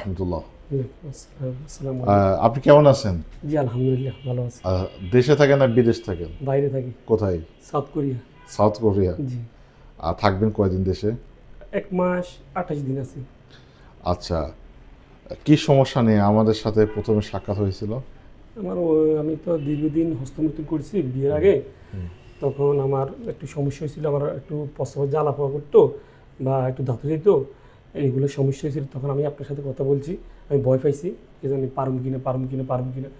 আলহামদুলিল্লাহ। আপনি কেমন আছেন? জি আলহামদুলিল্লাহ ভালো আছি। দেশে থাকেন না বিদেশ থাকেন? বাইরে থাকি। কোথায়? South Korea. South Korea? জি। আর থাকবেন কয়দিন দেশে? এক মাস আঠাশ দিন আছি। আচ্ছা কি সমস্যা নিয়ে আমাদের সাথে প্রথমে সাক্ষাৎ হয়েছিল? আমার আমি তো দীর্ঘদিন হস্তমৈথুন করছি বিয়ের আগে। তখন আমার একটু সমস্যা হয়েছিল আমার একটু প্রস্রাবের জ্বালা পাওয়া করতো বা একটু ধাতু যেত এইগুলো সমস্যা হয়েছিল তখন আমি আপনার সাথে কথা বলছি। আমি ভয় পাইছি যে জানি পারুম কিনা পারুম কিনা পারুম কিনা।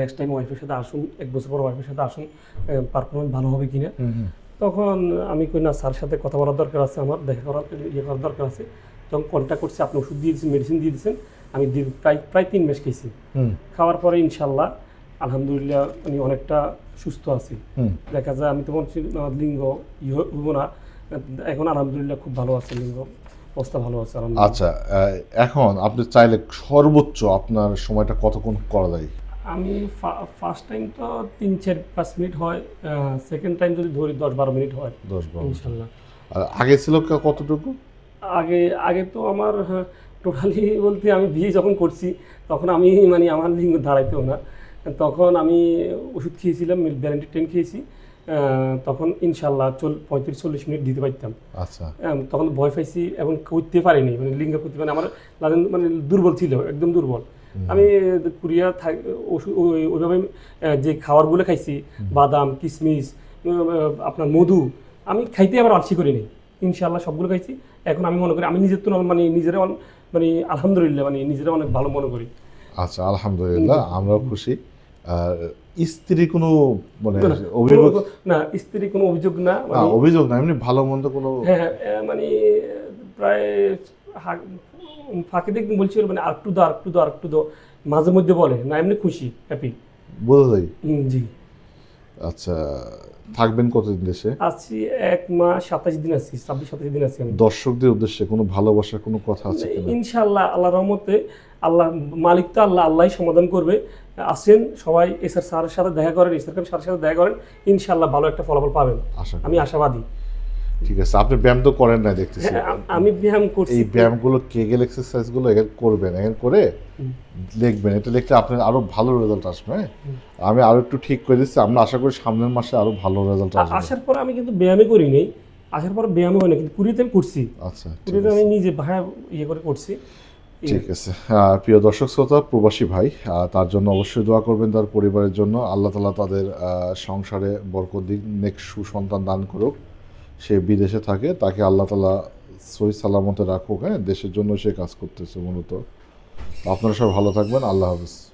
নেক্সট টাইম ওয়াইফের সাথে আসুন এক বছর পর ওয়াইফের সাথে আসুন পারফরমেন্স ভালো হবে কিনা। তখন আমি কই না স্যার সাথে কথা বলার দরকার আছে আমার দেখা করার ইয়ে করার দরকার আছে। তখন কন্ট্যাক্ট করছি আপনি ওষুধ দিয়ে দিয়েছেন মেডিসিন দিয়ে দিয়েছেন। আমি প্রায় প্রায় তিন মাস খেয়েছি খাওয়ার পরে ইনশাল্লাহ আলহামদুলিল্লাহ আমি অনেকটা সুস্থ আছি। দেখা যায় আমি তো মনে লিঙ্গ ইয়ে হব না। এখন আলহামদুলিল্লাহ খুব ভালো আছে লিঙ্গ। অবস্থা ভালো আছে আচ্ছা এখন আপনি চাইলে সর্বোচ্চ আপনার সময়টা কতক্ষণ করা যায়? আমি ফার্স্ট টাইম তো তিন চার পাঁচ মিনিট হয় সেকেন্ড টাইম যদি ধরি দশ বারো মিনিট হয় দশ বারো ইনশাল্লাহ। আগে ছিল কতটুকু? আগে আগে তো আমার টোটালি বলতে আমি বিয়ে যখন করছি তখন আমি মানে আমার লিঙ্গ দাঁড়াইতেও না। তখন আমি ওষুধ খেয়েছিলাম ব্যারেন্টি টেন খেয়েছি। তখন ইনশাল্লাহ চল পঁয়ত্রিশ চল্লিশ মিনিট দিতে পারতাম। আচ্ছা। তখন ভয় পাইছি এবং করতে পারিনি মানে লিঙ্গ করতে পারিনি। আমার লাদেন মানে দুর্বল ছিল একদম দুর্বল। আমি কুরিয়া থাক ওষুধ ওই- ওইভাবে যে খাবারগুলো খাইছি বাদাম কিশমিশ আপনার মধু আমি খাইতে আবার আলসি করি নি ইনশাল্লাহ সবগুলো খাইছি। এখন আমি মনে করি আমি নিজের তো মানে নিজের মানে আলহামদুলিল্লাহ মানে নিজেরা অনেক ভালো মনে করি। আচ্ছা আলহামদুলিল্লাহ আমরাও খুশি। স্ত্রী কোনো মানে অভিযোগ না স্ত্রী কোনো অভিযোগ না মানে অভিযোগ না এমনি ভালো মন্দ কোনো হ্যাঁ হ্যাঁ, মানে প্রায় ফাঁকে দেখতে বলছিল মানে আর একটু দো আর একটু দো আর একটু দো মাঝে মধ্যে বলে না এমনি খুশি হ্যাপি বোঝা যায়। জি। আচ্ছা থাকবেন কতদিন দেশে? আছি এক মাস সাতাশ দিন আছি ছাব্বিশ সাতাশ দিন আছি আমি। দর্শকদের উদ্দেশ্যে কোনো ভালোবাসার কোনো কথা আছে ইনশাল্লাহ ইনশাআল্লাহ আল্লাহ রহমতে আল্লাহ মালিক তো আল্লাহ আল্লাহ সমাধান করবে। আসেন সবাই এসআর স্যারের সাথে দেখা করেন এসআর খান স্যারের সাথে দেখা করেন ইনশাআল্লাহ ভালো একটা ফলাফল পাবেন। আশা আমি আশাবাদী। ঠিক আছে আপনি ব্যায়াম তো করেন না দেখতেছি। হ্যাঁ, আমি ব্যায়াম করছি। এই ব্যায়ামগুলো কেগেল এক্সারসাইজগুলো এখানে করবেন এখানে করে লিখবেন এটা লিখলে আপনার আরও ভালো রেজাল্ট আসবে হ্যাঁ? আমি আরও একটু ঠিক করে দিচ্ছি আমরা আশা করি সামনের মাসে আরও ভালো রেজাল্ট আসবে। আসার পর আমি কিন্তু ব্যায়ামই করি নেই আসার পর ব্যায়ামে হয় না কিন্তু কুড়িতে আমি করছি। আচ্ছা কুড়িতে আমি নিজে ভাড়া ইয়ে করে করছি। ঠিক আছে। প্রিয় দর্শক শ্রোতা প্রবাসী ভাই তার জন্য অবশ্যই দোয়া করবেন তার পরিবারের জন্য। আল্লাহ তালা তাদের সংসারে বরকত দিক নেক্সট সুসন্তান দান করুক। সে বিদেশে থাকে, তাকে আল্লাহ তালা সই সালামতে রাখুক হ্যাঁ? দেশের জন্য সে কাজ করতেছে মূলত। আপনারা সব ভালো থাকবেন, আল্লাহ হাফিজ।